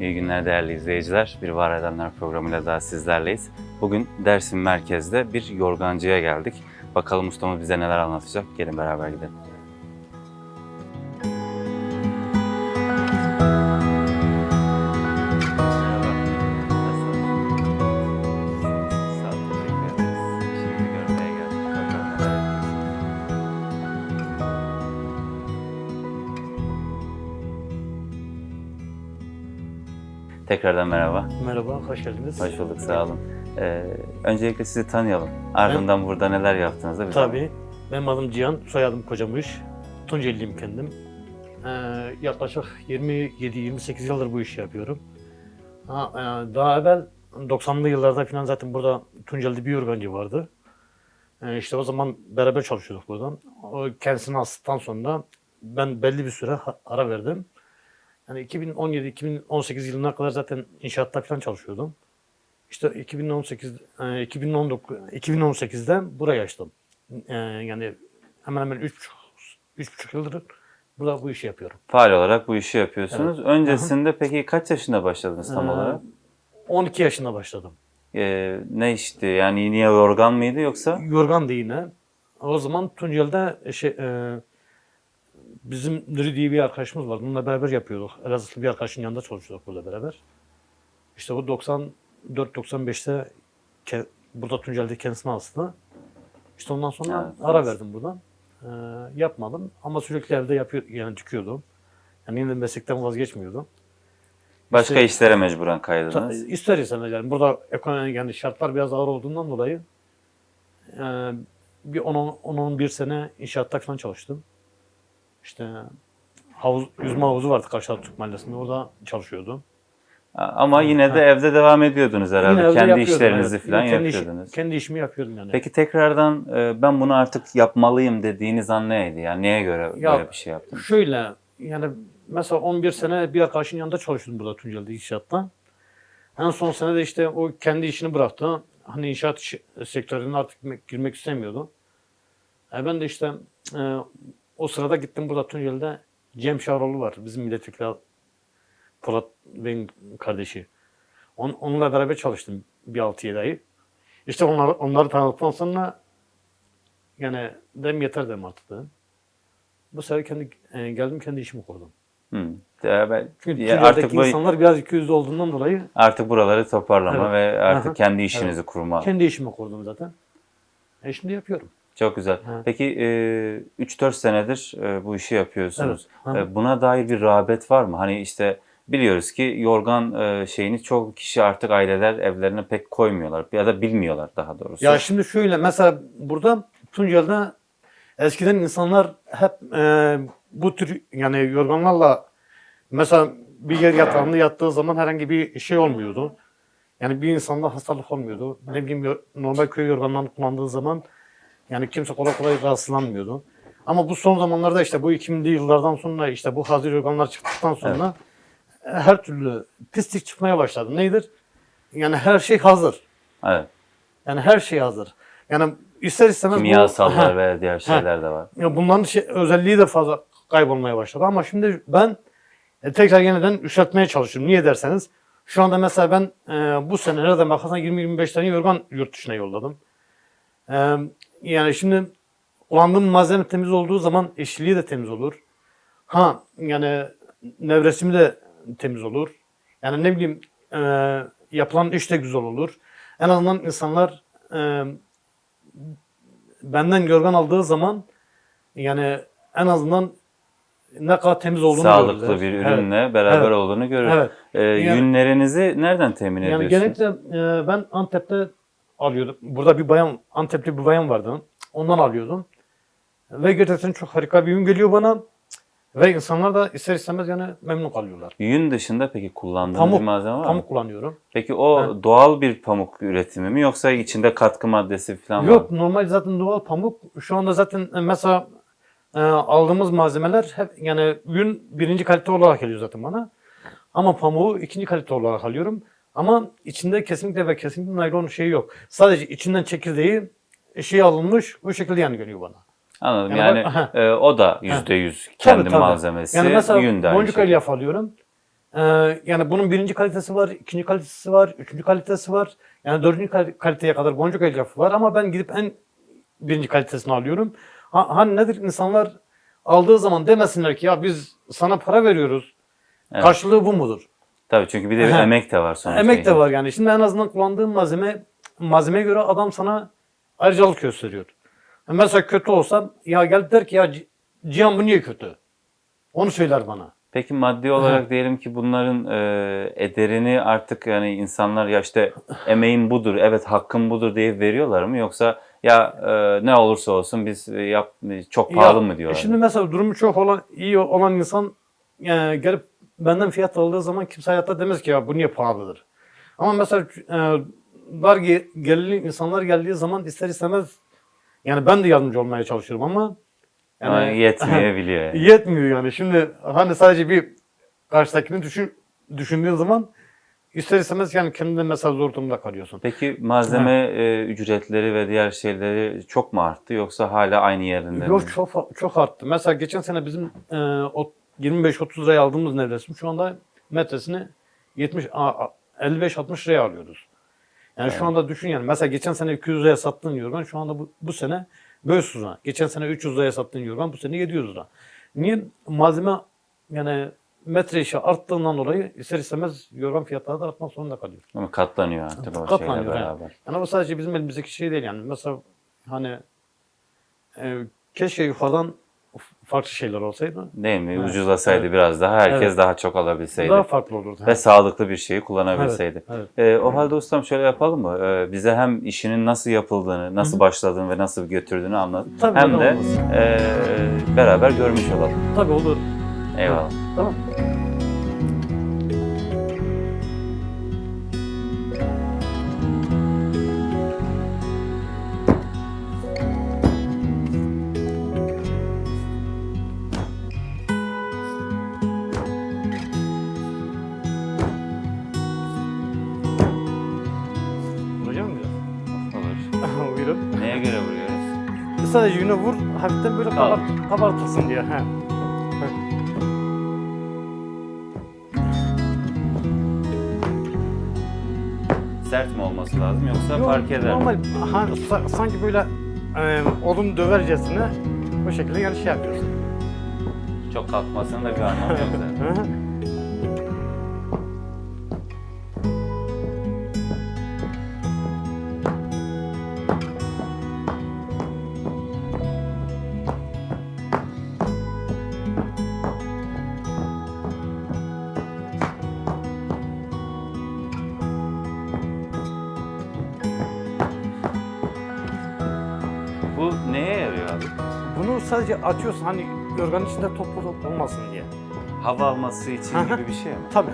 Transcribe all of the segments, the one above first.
İyi günler değerli izleyiciler. Bir Var Edenler programıyla daha sizlerleyiz. Bugün Dersim merkezde bir yorgancıya geldik. Bakalım ustamız bize neler anlatacak. Gelin beraber gidelim. Tekrardan merhaba. Merhaba, hoş geldiniz. Hoş bulduk, sağ olun. Ee, öncelikle sizi tanıyalım. Ardından burada neler yaptığınızı bir Tabii. Benim adım Cihan, soyadım Kocamış. Tunceliyim kendim. Ee, yaklaşık 27-28 yıldır bu işi yapıyorum. Ha, e, daha evvel 90'lı yıllarda falan zaten burada Tunceli'de bir organcı vardı. Ee, işte o zaman beraber çalışıyorduk buradan. O kendisini astıktan sonra ben belli bir süre ara verdim. Yani 2017-2018 yılına kadar zaten inşaatta falan çalışıyordum. İşte 2018, e, 2019, 2018'de burayı açtım. E, Yani hemen hemen 3,5 3,5 yıldır burada bu işi yapıyorum. Faal olarak bu işi yapıyorsunuz. Öncesinde peki kaç yaşında başladınız tam Ee, olarak? 12 yaşında başladım. Ee, ne işti? Yani yine yorgan mıydı yoksa? Yorgan da yine. O zaman Tunceli'de şey, e, bizim Nuri diye bir arkadaşımız vardı. Bununla beraber yapıyorduk. Elazığlı bir arkadaşın yanında çalışıyorduk burada beraber. İşte bu 94-95'te ke- burada Tunceli'de kendisine astı. İşte ondan sonra Evet, ara evet. verdim buradan. E, yapmadım ama sürekli evde yapıyor, yani dikiyordum. Yani yine meslekten vazgeçmiyordum. Başka İşte- işlere mecburen kaydınız. İster istemez yani burada ekonomi yani şartlar biraz ağır olduğundan dolayı e, bir 10-11 sene inşaatta falan çalıştım. İşte havuz, yüzme havuzu vardı Kaşar Türk Mahallesi'nde orada çalışıyordum. Ama yine de evde devam ediyordunuz herhalde. Yine Kendi işlerinizi evet. falan kendi iş- yapıyordunuz. kendi işimi yapıyordum yani. Peki tekrardan e, ben bunu artık yapmalıyım dediğiniz an neydi? Yani neye göre Ya, böyle bir şey yaptınız? Şöyle yani mesela 11 sene bir arkadaşın yanında çalıştım burada Tunceli'de inşaatta. En son sene de işte o kendi işini bıraktı. Hani inşaat sektörüne artık girmek, girmek istemiyordu. E ben de işte e, o sırada gittim burada Tunceli'de Cem Şahroğlu var. Bizim milletvekili Polat Bey'in kardeşi. On, onunla beraber çalıştım bir 6-7 ay. İşte onlar, onları tanıdıktan sonra yani dem yeter dem artık dedim. Bu sefer kendi e, geldim kendi işimi kurdum. Hı. Ya ben- Çünkü ya artık bu, insanlar biraz ikiyüzlü olduğundan dolayı artık buraları toparlama Evet. ve artık Aha. kendi işinizi kurma. kendi işimi kurdum zaten. E şimdi yapıyorum. Çok güzel. Ha. Peki e, 3-4 senedir e, bu işi yapıyorsunuz. Evet. E, Buna dair bir rağbet var mı? Hani işte biliyoruz ki yorgan e, şeyini çok kişi artık aileler evlerine pek koymuyorlar ya da bilmiyorlar daha doğrusu. Ya şimdi şöyle mesela burada Tunceli'de eskiden insanlar hep e, bu tür yani yorganlarla mesela bir yer yatağında yattığı zaman herhangi bir şey olmuyordu. Yani bir insanda hastalık olmuyordu. Ne bileyim normal köy yorganlarını kullandığı zaman yani kimse kolay kolay rahatsızlanmıyordu. Ama bu son zamanlarda işte bu 2000'li yıllardan sonra işte bu hazır yorganlar çıktıktan sonra e, her türlü pislik çıkmaya başladı. Neydir? Yani her şey hazır. Evet. Yani her şey hazır. Yani ister istemez bu- Kimyasallar Ha, ve diğer şeyler de var. ya bunların şey, özelliği de fazla kaybolmaya başladı. Ama şimdi ben e, tekrar yeniden üşetmeye çalışıyorum. Niye derseniz şu anda mesela ben e, bu sene nereden bakarsan 20-25 tane yorgan yurt dışına yolladım. E, yani şimdi kullandığım malzeme temiz olduğu zaman eşliliği de temiz olur. Ha yani nevresimi de temiz olur. Yani ne bileyim e, yapılan iş de güzel olur. En azından insanlar e, benden yorgan aldığı zaman yani en azından ne kadar temiz olduğunu Sağlıklı görürler. bir Evet. ürünle beraber Evet. olduğunu görür. Evet. E, Yani- yünlerinizi nereden temin Yani ediyorsunuz? genellikle e, ben Antep'te alıyordum. Burada bir bayan, Antepli bir bayan vardı. Ondan alıyordum. Ve gerçekten çok harika bir ürün geliyor bana. Ve insanlar da ister istemez yani memnun kalıyorlar. Yün dışında peki kullandığınız Pamuk, bir malzeme var mı? Pamuk kullanıyorum. Peki o Ha. doğal bir pamuk üretimi mi yoksa içinde katkı maddesi falan var Yok mı? normal zaten doğal pamuk. Şu anda zaten e, mesela e, aldığımız malzemeler hep yani ürün birinci kalite olarak geliyor zaten bana. Ama pamuğu ikinci kalite olarak alıyorum. Ama içinde kesinlikle ve kesinlikle naylon şeyi yok. Sadece içinden çekirdeği şey alınmış bu şekilde yani geliyor bana. Anladım. Yani Yani, bak- e, o da yüzde yüz Tabii, kendi tabii. malzemesi. Yani mesela aynı boncuk elyaf alıyorum. Ee, yani bunun birinci kalitesi var, ikinci kalitesi var, üçüncü kalitesi var. Yani dördüncü kal- kaliteye kadar boncuk elyafı var ama ben gidip en birinci kalitesini alıyorum. Ha, hani nedir insanlar aldığı zaman demesinler ki ya biz sana para veriyoruz. Evet. Karşılığı bu mudur? Tabii çünkü bir de bir emek de var sonuçta. Emek de var yani. Şimdi en azından kullandığın malzeme malzemeye göre adam sana ayrıcalık gösteriyor. Mesela kötü olsa ya gel der ki ya Cihan bu niye kötü? Onu söyler bana. Peki maddi olarak diyelim ki bunların e, ederini artık yani insanlar ya işte emeğin budur, evet hakkın budur diye veriyorlar mı yoksa ya e, ne olursa olsun biz e, yap çok pahalı Ya, mı diyorlar? Şimdi mesela durumu çok olan iyi olan insan e, gelip benden fiyat aldığı zaman kimse hayatta demez ki ya bu niye pahalıdır. Ama mesela e, dar ge- gelirli insanlar geldiği zaman ister istemez yani ben de yardımcı olmaya çalışıyorum ama Ama yetmeyebiliyor yani. yetmiyor yani. Şimdi hani sadece bir karşıdakini düşün, düşündüğün zaman ister istemez yani kendine mesela zor durumda kalıyorsun. Peki malzeme e, ücretleri ve diğer şeyleri çok mu arttı yoksa hala aynı yerinde mi? Yok çok çok arttı. Mesela geçen sene bizim e, o 25-30 liraya aldığımız nevresim şu anda metresini 70 a- a- 55-60 liraya alıyoruz. Yani şu anda düşün yani mesela geçen sene 200 liraya sattığın yorgan şu anda bu, bu sene 500 lira. Geçen sene 300 liraya sattığın yorgan bu sene 700 lira. Niye? Malzeme yani metre işi arttığından dolayı ister istemez yorgan fiyatları da artmak zorunda kalıyor. Ama katlanıyor artık o şeyle Katlanıyor, evet. beraber. Yani bu sadece bizim elimizdeki şey değil yani. Mesela hani e, keşke yukarıdan farklı şeyler olsaydı. Değil mi? Evet. Ucuzlasaydı Evet. biraz daha herkes Evet. daha çok alabilseydi. Daha farklı olurdu. ve sağlıklı bir şeyi kullanabilseydi. Evet, Ee, o halde ustam şöyle yapalım mı? Ee, bize hem işinin nasıl yapıldığını, nasıl başladığını ve nasıl götürdüğünü anlat. Tabii, hem de e, beraber görmüş olalım. Tabii olur. Eyvallah. Tamam. Yüne vur, hafiften böyle kabart, kabartırsın diye. He. Sert mi olması lazım yoksa Yok, fark eder mi? Normal, ha, sa- sanki böyle e, odun dövercesine bu şekilde yani şey yapıyorsun. Çok kalkmasının da bir anlamı yok zaten. Hı hı. Sadece açıyorsun hani yorganın içinde toplu toplu olmasın diye. Hava alması için gibi bir şey mi? Tabii.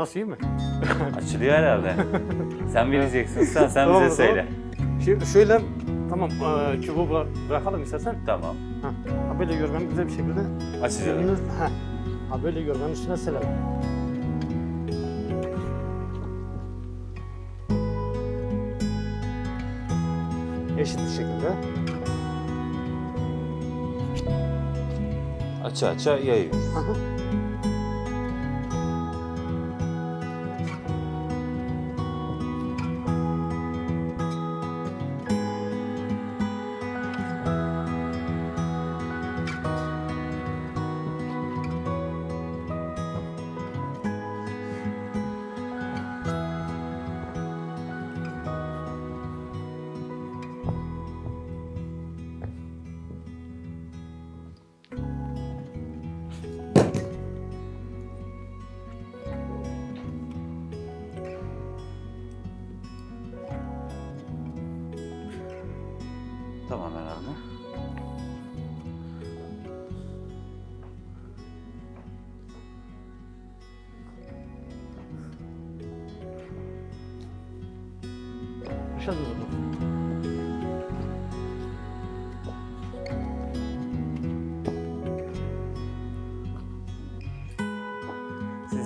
Nasıl iyi mi? Açılıyor herhalde. sen bileceksin usta, sen Tamam, bize söyle. Şimdi şöyle tamam e, çubuğu bıra- bırakalım istersen. Tamam. Ha, ha böyle yorganı güzel bir şekilde Açacağız. Ha, ha böyle yorganın üstüne serelim. Eşit bir şekilde. Aça aça yayıyoruz. Aha.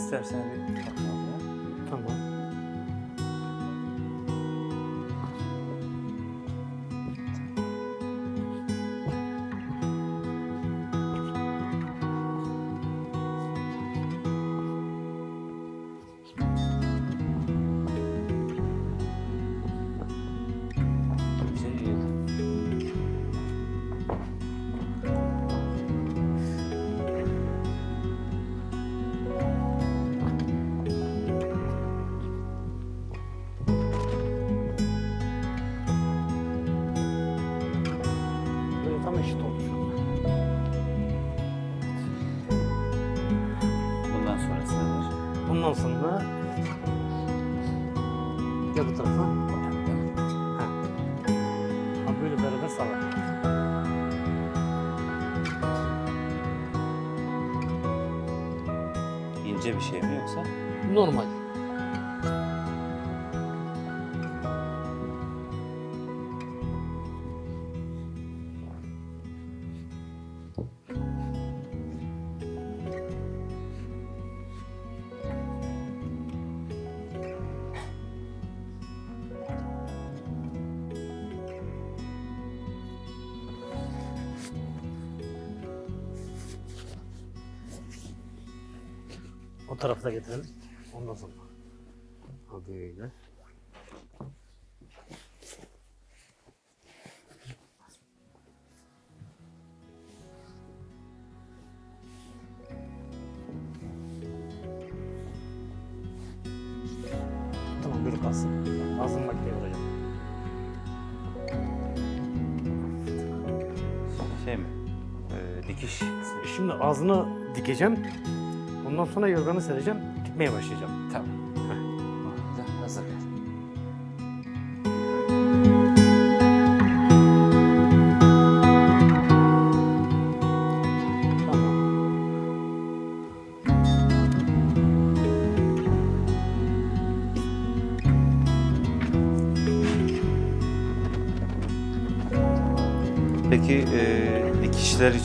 istersen bir Ondan sonra ya bu tarafa. Ha. Ha böyle beraber sarar. İnce bir şey mi yoksa? Normal. Dikiş. Şimdi ağzını dikeceğim. Ondan sonra yorganı sereceğim. Dikmeye başlayacağım. Tamam.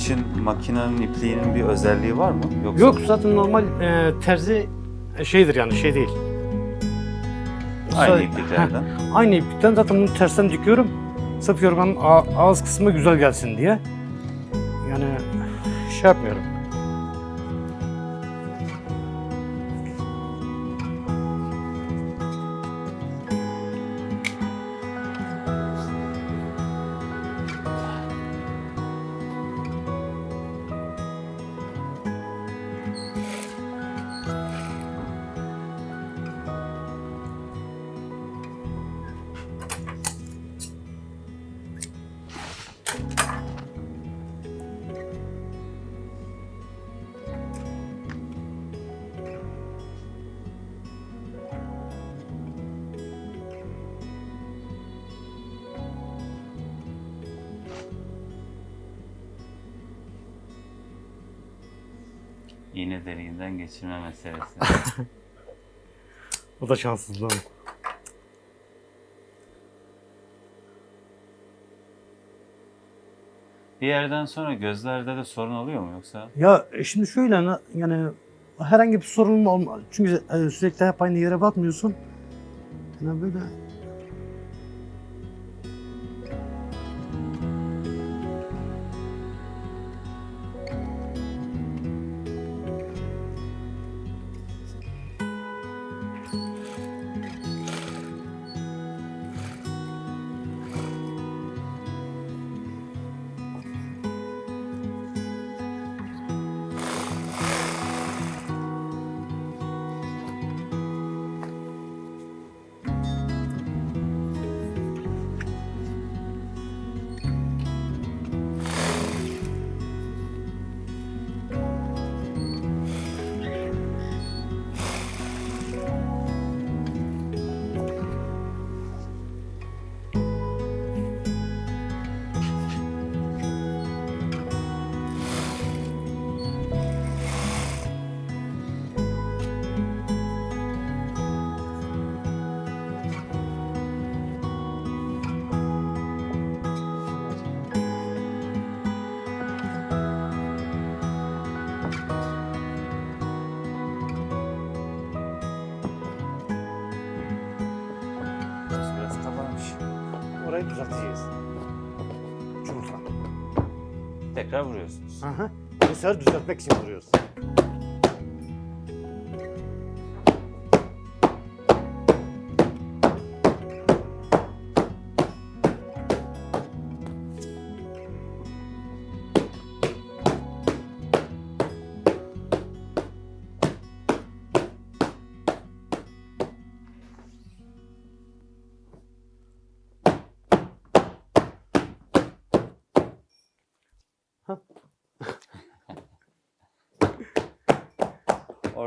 İçin makinenin ipliğinin bir özelliği var mı? Yoksa Yok zaten normal e, terzi şeydir yani şey değil. aynı Sa- ipliklerden. Aynı iplikten zaten bunu tersten dikiyorum. Sırf yorganın ağız kısmı güzel gelsin diye. Yani şey yapmıyorum. İğne deliğinden geçirme meselesi. O da şanssızlığım. bir yerden sonra gözlerde de sorun oluyor mu yoksa? Ya e, şimdi şöyle yani herhangi bir sorun olmaz. Çünkü e, sürekli hep aynı yere batmıyorsun. Yani böyle burayı düzelteceğiz. Çubukla. Tekrar vuruyorsunuz. Hı hı. Bu sefer düzeltmek için vuruyoruz.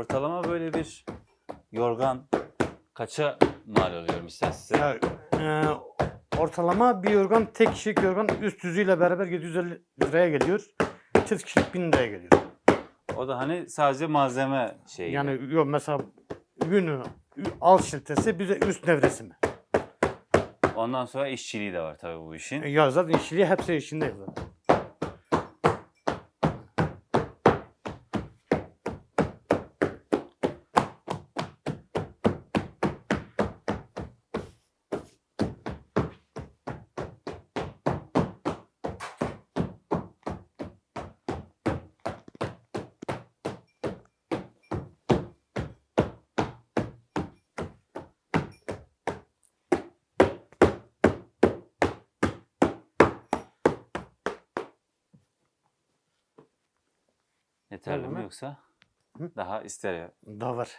Ortalama böyle bir yorgan kaça mal oluyor mesela size? Ya, e, ortalama bir yorgan, tek kişilik yorgan üst yüzüyle beraber 750 liraya geliyor. Çift kişilik 1000 liraya geliyor. O da hani sadece malzeme şeyi. Yani yok mesela yünü, alt şiltesi bize üst nevresi mi? Ondan sonra işçiliği de var tabii bu işin. E, Ya zaten işçiliği hepsi içinde zaten. Yeterli mi mi? yoksa? Hı? Daha ister ya. Daha var.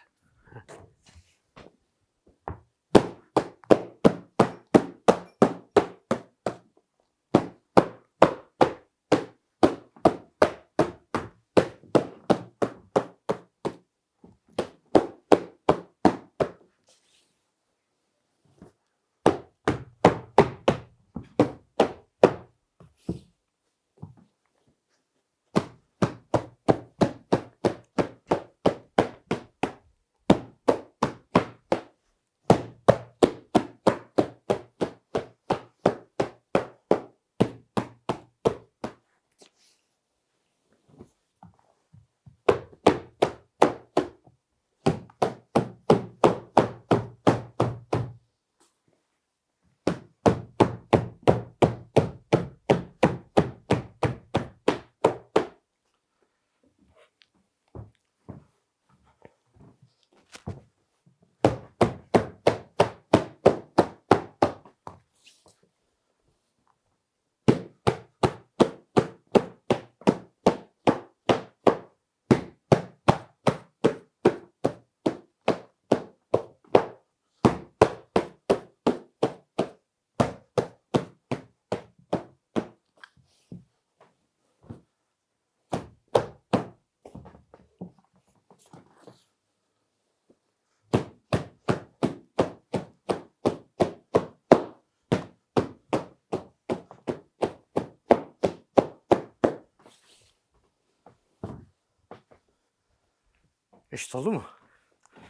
Eşit oldu mu?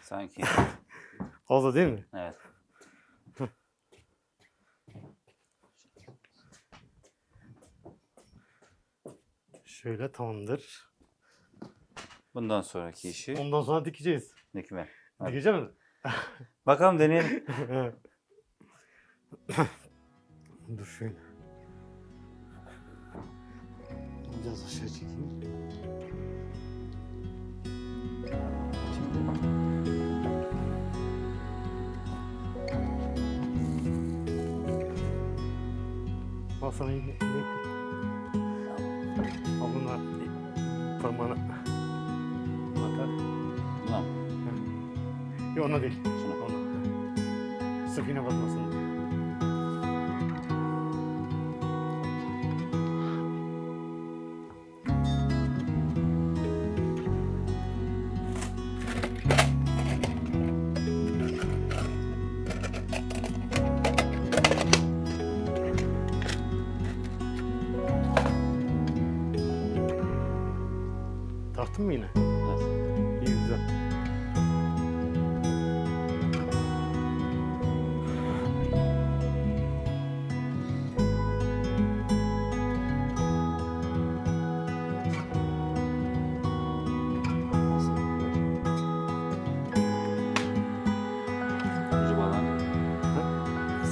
Sanki. Oldu değil mi? evet. Şöyle tamamdır. Bundan sonraki işi Ondan sonra dikeceğiz. dikme. Hadi. Dikeceğim mi? Bakalım deneyelim. Dur şöyle. Biraz aşağı çekeyim. Al sana yine. yine. Al bunlar parmağına. Atar.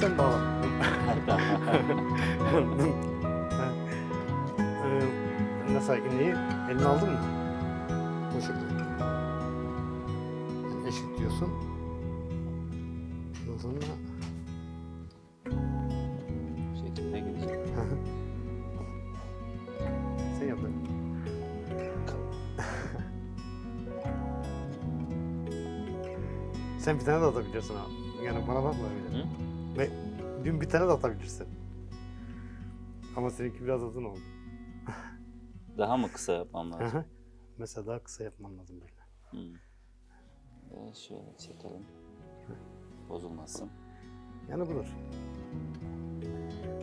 Sen. Tamam. Ee, mesela iğneyi eline aldın mı? Bu şekilde. Eşit diyorsun. Ondan sonra şekilde gidecek. sen yap. sen bir tane de atabilirsin abi. Yani bana bakma öyle. Hı? Dün bir tane de atabilirsin. Ama seninki biraz uzun oldu. Daha mı kısa yapmam lazım? Mesela daha kısa yapman lazım böyle. Hı. Ve şöyle çekelim. Bozulmasın. Yani budur.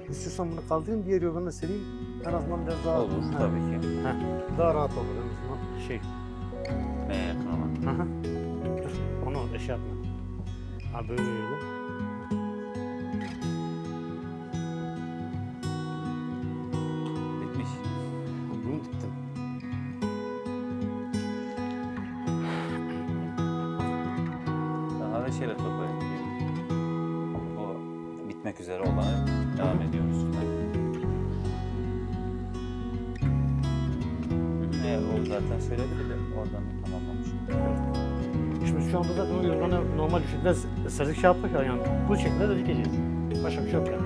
İstiyorsan bunu kaldırayım, diğer yolunu sereyim. En azından biraz daha... Olur Ha, tabii ki. heh, daha rahat olur en azından şey. M'ye yakın olan. Onu eşya yapma. Ha böyle öyle. Şekilde serdik şey yaptık ya yani bu şekilde de dikeceğiz. Başka bir şey yok yani.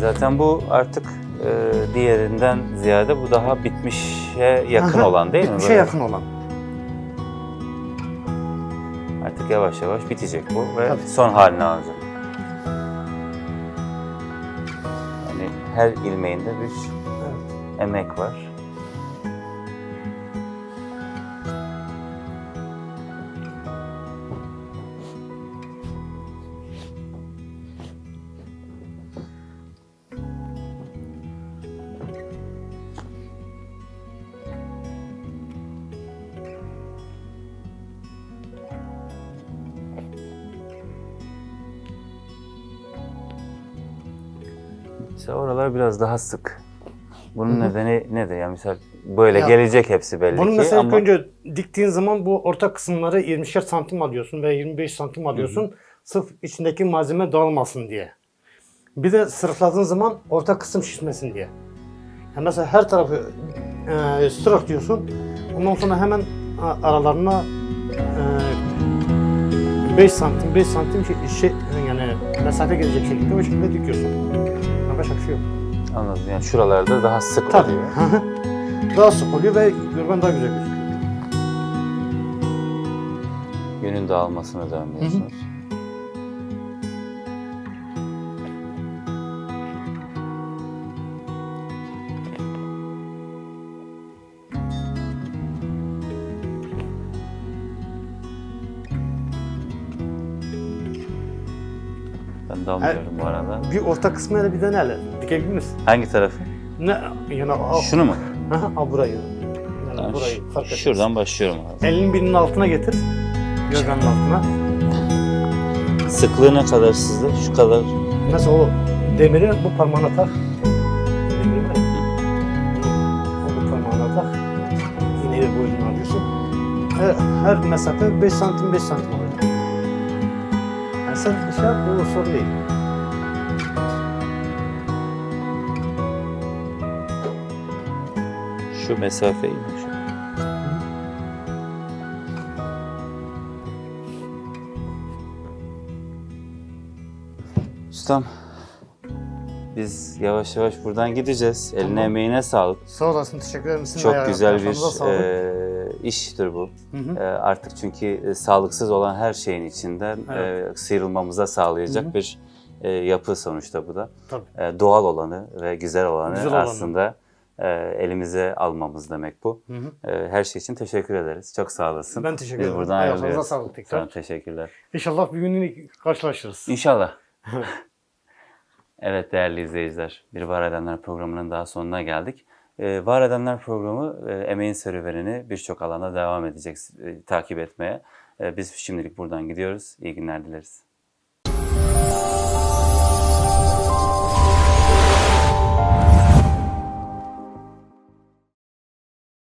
Zaten bu artık e, diğerinden ziyade bu daha bitmişe yakın Aha, olan değil mi? Bitmişe yakın olan. Artık yavaş yavaş bitecek bu ve Tabii. son halini alacak. Yani her ilmeğinde bir. Emek var. Oralar biraz daha sık. Bunun nedeni nedir? Yani mesela böyle Ya, gelecek hepsi belli Bunu ki mesela ilk ama önce diktiğin zaman bu orta kısımları 20'şer santim alıyorsun veya 25 santim alıyorsun. Sırf içindeki malzeme dağılmasın diye. Bir de sırıkladığın zaman orta kısım şişmesin diye. Yani mesela her tarafı e, sırık diyorsun. Ondan sonra hemen aralarına e, 5 santim 5 santim şey, şey, yani mesafe gelecek şekilde o şekilde dikiyorsun. Başka bir şey yok. Anladım. Yani şuralarda daha sık Tabii. oluyor. daha sık oluyor ve yorgan daha güzel gözüküyor. Yünün dağılmasını da önlüyorsunuz. Ben dalmıyorum bu arada. Bir orta kısmına bir de hele. Dikebilir misin? Hangi tarafı? Ne? Yani al, Şunu mu? Al burayı. Yani Tamam, burayı fark etmez. Şuradan başlıyorum abi. Elini birinin altına getir. Yorganın altına. Sıklığı ne kadar sizde? Şu kadar. Mesela o demiri bu parmağına tak. Demiri var bu parmağına tak. İğneyi bu ucuna alıyorsun. Her, her mesafe 5 santim 5 santim olacak. Yani sen şey yap, bu sorun değil. Şu mesafeyi? Şu. Ustam, biz yavaş yavaş buradan gideceğiz. Eline Tamam. emeğine sağlık. Sağ olasın, teşekkür ederim. Sizin Çok ayağa- güzel bir sağlık. e, iştir bu. Hı hı. E, artık çünkü e, sağlıksız olan her şeyin içinden Evet. e, sıyrılmamıza sağlayacak Hı hı. bir e, yapı sonuçta bu da. Tabii. E, doğal olanı ve güzel olanı Güzel olanı. aslında e, elimize almamız demek bu. Hı hı. E, her şey için teşekkür ederiz. Çok sağ olasın. Ben teşekkür Biz ederim. buradan Ayaklarınıza ayrılıyoruz. sağlık tekrar. Sana teşekkürler. İnşallah bir gün yine karşılaşırız. İnşallah. evet değerli izleyiciler, Bir Var Edenler programının daha sonuna geldik. Ee, Var Edenler programı e, emeğin serüvenini birçok alanda devam edecek e, takip etmeye. E, biz şimdilik buradan gidiyoruz. İyi günler dileriz.